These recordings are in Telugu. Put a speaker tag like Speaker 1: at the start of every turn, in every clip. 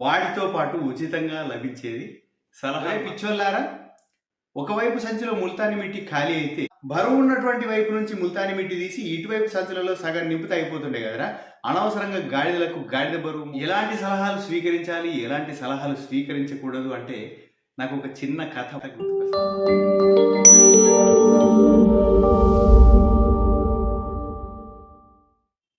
Speaker 1: వాటితో పాటు ఉచితంగా లభించేది సలహా పిచ్చోళ్ళారా? ఒకవైపు సంచిలో ముల్తాని మిట్టి ఖాళీ అయితే బరువు ఉన్నటువంటి వైపు నుంచి ముల్తాని మిట్టి తీసి ఇటువైపు సంచులలో సగం నింపితే అయిపోతుండే కదరా? అనవసరంగా గాడిదలకు గాడిద బరువు. ఎలాంటి సలహాలు స్వీకరించాలి? ఎలాంటి సలహాలు స్వీకరించకూడదు అంటే నాకు ఒక చిన్న కథ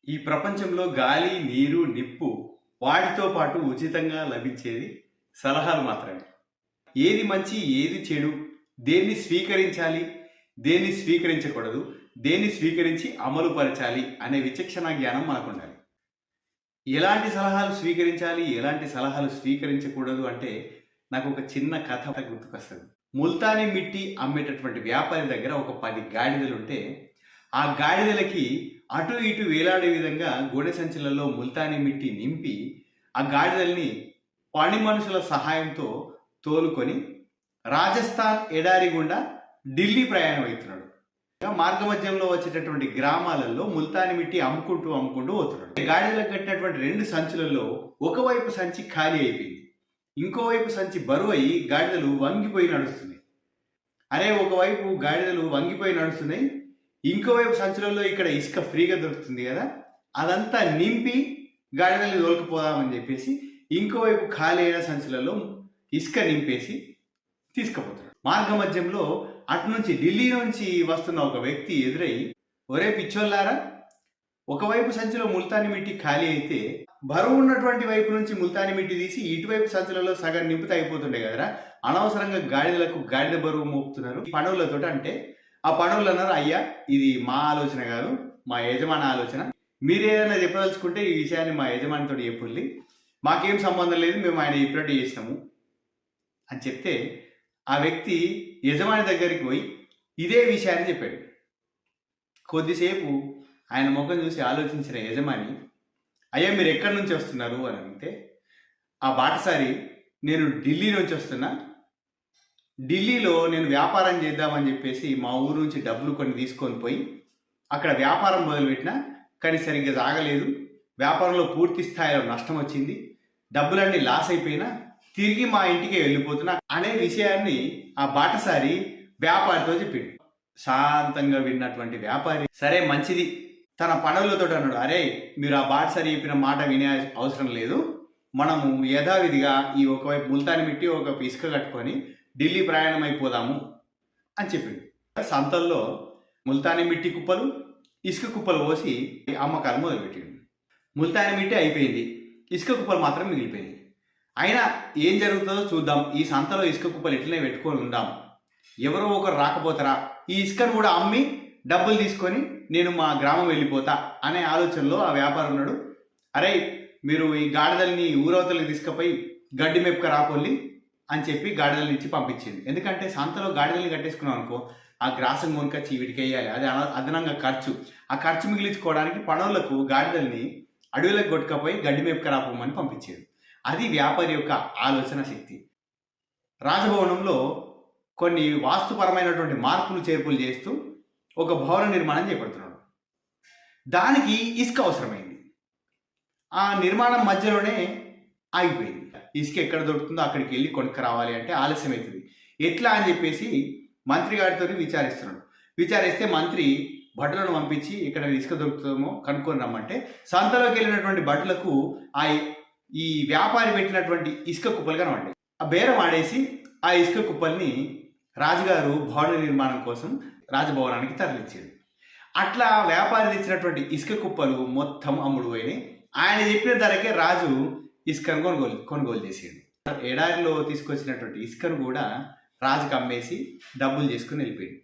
Speaker 1: ఈ ప్రపంచంలో గాలి నీరు నిప్పు వాటితో పాటు ఉచితంగా లభించేది సలహాలు మాత్రమే. ఏది మంచి ఏది చెడు దేన్ని స్వీకరించాలి దేన్ని స్వీకరించకూడదు దేన్ని స్వీకరించి అమలుపరచాలి అనే విచక్షణ జ్ఞానం మనకు ఉండాలి ఎలాంటి సలహాలు స్వీకరించాలి ఎలాంటి సలహాలు స్వీకరించకూడదు అంటే నాకు ఒక చిన్న కథ గుర్తుకొస్తుంది. ముల్తానీ మిట్టి అమ్మేటటువంటి వ్యాపారి దగ్గర ఒక పది గాడిదలు ఉంటే ఆ గాడిదలకి అటు ఇటు వేలాడే విధంగా గోనె సంచులలో ముల్తాని మిట్టి నింపి ఆ గాడిదల్ని పని మనుషుల సహాయంతో తోలుకొని రాజస్థాన్ ఎడారి గుండా ఢిల్లీ ప్రయాణం అవుతున్నాడు. మార్గ మధ్యంలో వచ్చేటటువంటి గ్రామాలలో ముల్తాని మిట్టి అమ్ముకుంటూ అమ్ముకుంటూ పోతున్నాడు. గాడిదలకు కట్టినటువంటి రెండు సంచులలో ఒకవైపు సంచి ఖాళీ అయిపోయింది. ఇంకోవైపు సంచి బరువు అయి గాడిదలు వంగిపోయి నడుస్తున్నాయి. అరే ఒకవైపు గాడిదలు వంగిపోయి నడుస్తున్నాయి ఇంకోవైపు సంచులలో ఇక్కడ ఇసుక ఫ్రీగా దొరుకుతుంది కదా అదంతా నింపి గాడిదల్ని తోలుకుపోదామని చెప్పేసి ఇంకోవైపు ఖాళీ అయిన సంచులలో ఇసుక నింపేసి తీసుకుపోతాడు మార్గ మధ్యంలో అటు నుంచి ఢిల్లీ నుంచి వస్తున్న ఒక వ్యక్తి ఎదురై ఒరే పిచ్చోళ్ళారా ఒకవైపు సంచిలో ముల్తాని మిట్టి ఖాళీ అయితే బరువు ఉన్నటువంటి వైపు నుంచి ముల్తాని మిట్టి తీసి ఇటువైపు సంచులలో సగం నింపుతా అయిపోతుండే కదరా అనవసరంగా గాడిదలకు గాడిద బరువు మోపుతున్నారు. పనులతో అంటే ఆ పనులు అన్నారు అయ్యా ఇది మా ఆలోచన కాదు మా యజమాని ఆలోచన. మీరు ఏదైనా చెప్పదలుచుకుంటే ఈ విషయాన్ని మా యజమానితో చెప్పుల్లి మాకేం సంబంధం లేదు మేము ఆయన చెప్పినట్టు చేసినాము అని చెప్తే ఆ వ్యక్తి యజమాని దగ్గరికి పోయి ఇదే విషయాన్ని చెప్పాడు. కొద్దిసేపు ఆయన ముఖం చూసి ఆలోచించిన యజమాని అయ్యా మీరు ఎక్కడి నుంచి వస్తున్నారు? అని అంటే ఆ బాటసారి నేను ఢిల్లీ నుంచి వస్తున్నా ఢిల్లీలో నేను వ్యాపారం చేద్దామని చెప్పేసి మా ఊరు నుంచి డబ్బులు కొన్ని తీసుకొని పోయి అక్కడ వ్యాపారం మొదలుపెట్టినా కానీ సరిగ్గా సాగలేదు. వ్యాపారంలో పూర్తి స్థాయిలో నష్టం వచ్చింది. డబ్బులన్నీ లాస్ అయిపోయినా తిరిగి మా ఇంటికి వెళ్ళిపోతున్నా అనే విషయాన్ని ఆ బాటసారి వ్యాపారితో చెప్పిండు. శాంతంగా విన్నటువంటి వ్యాపారి సరే మంచిది. తన పనులతో అన్నాడు అరే మీరు ఆ బాటసారి చెప్పిన మాట వినే అవసరం లేదు. మనము యథావిధిగా ఈ ఒకవైపు ముల్తాని పెట్టి ఒక ఇసుక కట్టుకొని ఢిల్లీ ప్రయాణం అయిపోదాము అని చెప్పిండు. సంతల్లో ముల్తానీ మిట్టి కుప్పలు ఇసుక కుప్పలు పోసి అమ్మకాలు మొదలుపెట్టిండు. ముల్తానీ మిట్టి అయిపోయింది ఇసుక కుప్పలు మాత్రం మిగిలిపోయింది అయినా ఏం జరుగుతుందో చూద్దాం ఈ సంతలో ఇసుక కుప్పలు ఎట్లనే పెట్టుకొని ఉందాం. ఎవరో ఒకరు రాకపోతారా ఈ ఇసుకను కూడా అమ్మి డబ్బులు తీసుకొని నేను మా గ్రామం వెళ్ళిపోతా అనే ఆలోచనలో ఆ వ్యాపారం ఉన్నాడు. అరే మీరు ఈ గాడిదల్ని ఊరవతలకు తీసుకుపోయి గడ్డి మెప్పుక రాపోల్లి అని చెప్పి గాడిదల నుంచి పంపించింది. ఎందుకంటే సంతలో గాడిదల్ని కట్టేసుకున్నాం అనుకో ఆ గ్రాసం కొనుకొచ్చి వీటికి వేయాలి అది అదనంగా ఖర్చు. ఆ ఖర్చు మిగిలించుకోవడానికి పనులకు గాడిదల్ని అడవులకు కొట్టుకపోయి గడ్డి మేపు రాపోమని పంపించేది. అది వ్యాపారి యొక్క ఆలోచన శక్తి. రాజభవనంలో కొన్ని వాస్తుపరమైనటువంటి మార్పులు చేర్పులు చేస్తూ ఒక భవన నిర్మాణం చేపడుతున్నాడు. దానికి ఇసుక అవసరమైంది. ఆ నిర్మాణం మధ్యలోనే ఆగిపోయింది. ఇసుక ఎక్కడ దొరుకుతుందో అక్కడికి వెళ్ళి కొనుక్కు రావాలి అంటే ఆలస్యం అవుతుంది ఎట్లా అని చెప్పేసి మంత్రి గారితో విచారిస్తున్నాడు. విచారిస్తే మంత్రి భటులను పంపించి ఇక్కడ ఇసుక దొరుకుతుందేమో కనుక్కొని రమ్మంటే సంతలోకి వెళ్ళినటువంటి భటులకు ఆ ఈ వ్యాపారి పెట్టినటువంటి ఇసుక కుప్పలు కనబడ్డాయి. ఆ బేరం ఆడేసి ఆ ఇసుక కుప్పల్ని రాజుగారు భవన నిర్మాణం కోసం రాజభవనానికి తరలించాడు అట్లా వ్యాపారి తెచ్చినటువంటి ఇసుక కుప్పలు మొత్తం అమ్ముడు పోయినాయి ఆయన చెప్పిన ధరకే రాజు ఇసుకను కొనుగోలు కొనుగోలు చేసేది ఎడారిలో తీసుకొచ్చినటువంటి ఇసుకను కూడా రాజుకు అమ్మేసి డబ్బులు చేసుకుని వెళ్ళిపోయింది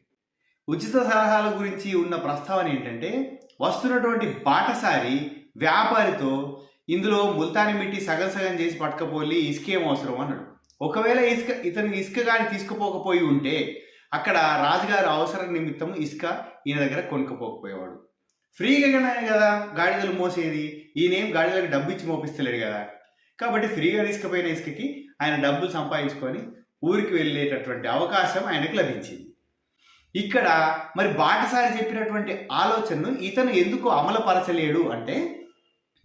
Speaker 1: ఉచిత సలహాల గురించి ఉన్న ప్రస్తావన ఏంటంటే వస్తున్నటువంటి బాటసారి వ్యాపారితో ఇందులో ముల్తాని మిట్టి సగం సగం చేసి పట్టుకపోలి ఇసుకేం అవసరం అన్నాడు. ఒకవేళ ఇసుక ఇతను ఇసుక కానీ తీసుకుపోకపోయి ఉంటే అక్కడ రాజుగారు అవసరం నిమిత్తం ఇసుక ఈయన దగ్గర కొనుక్కపోకపోయేవాడు. ఫ్రీగా కదా గాడిదలు మోసేది. ఈయనేం గాడిదలకు డబ్బు ఇచ్చి మోపిస్తలేడు కదా. కాబట్టి ఫ్రీగా తీసుకుపోయిన ఇసుకకి ఆయన డబ్బులు సంపాదించుకొని ఊరికి వెళ్ళేటటువంటి అవకాశం ఆయనకు లభించింది. ఇక్కడ మరి బాటసారి చెప్పినటువంటి ఆలోచనను ఇతను ఎందుకు అమలుపరచలేడు అంటే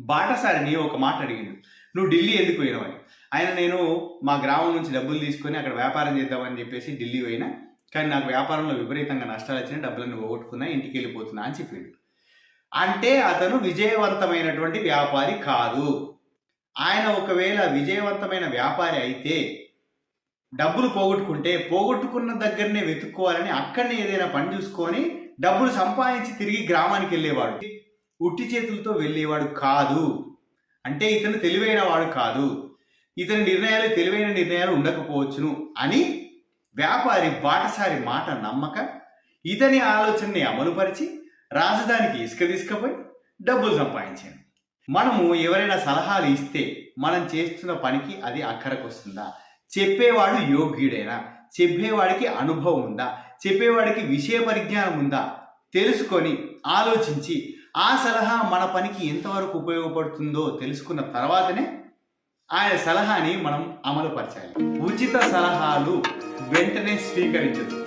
Speaker 1: బాటసారిని ఒక మాట అడిగిండు. నువ్వు ఢిల్లీ ఎందుకు పోయినావని ఆయన నేను మా గ్రామం నుంచి డబ్బులు తీసుకొని అక్కడ వ్యాపారం చేద్దామని చెప్పేసి ఢిల్లీ పోయినా కానీ నాకు వ్యాపారంలో విపరీతంగా నష్టాలు వచ్చిన డబ్బులను పోగొట్టుకున్నా ఇంటికి వెళ్ళిపోతున్నా అని చెప్పిండు. అంటే అతను విజయవంతమైనటువంటి వ్యాపారి కాదు. ఆయన ఒకవేళ విజయవంతమైన వ్యాపారి అయితే డబ్బులు పోగొట్టుకుంటే పోగొట్టుకున్న దగ్గరనే వెతుక్కోవాలని అక్కడనే ఏదైనా పని చూసుకొని డబ్బులు సంపాదించి తిరిగి గ్రామానికి వెళ్ళేవాడు. ఉట్టి చేతులతో వెళ్ళేవాడు కాదు. అంటే ఇతను తెలివైన వాడు కాదు. ఇతని నిర్ణయాలు తెలివైన నిర్ణయాలు ఉండకపోవచ్చును అని వ్యాపారి బాటసారి మాట నమ్మక ఇతని ఆలోచనని అమలుపరిచి రాజధానికి ఇసుక తీసుకుపోయి డబ్బులు సంపాదించాడు మనము ఎవరైనా సలహాలు ఇస్తే మనం చేస్తున్న పనికి అది అక్కడికి వస్తుందా చెప్పేవాడు యోగ్యుడైనా? చెప్పేవాడికి అనుభవం ఉందా? చెప్పేవాడికి విషయ పరిజ్ఞానం ఉందా? తెలుసుకొని ఆలోచించి ఆ సలహా మన పనికి ఎంతవరకు ఉపయోగపడుతుందో తెలుసుకున్న తర్వాతనే ఆయన సలహాని మనం అమలుపరచాలి. ఉచిత సలహాలు వెంటనే స్వీకరించదు.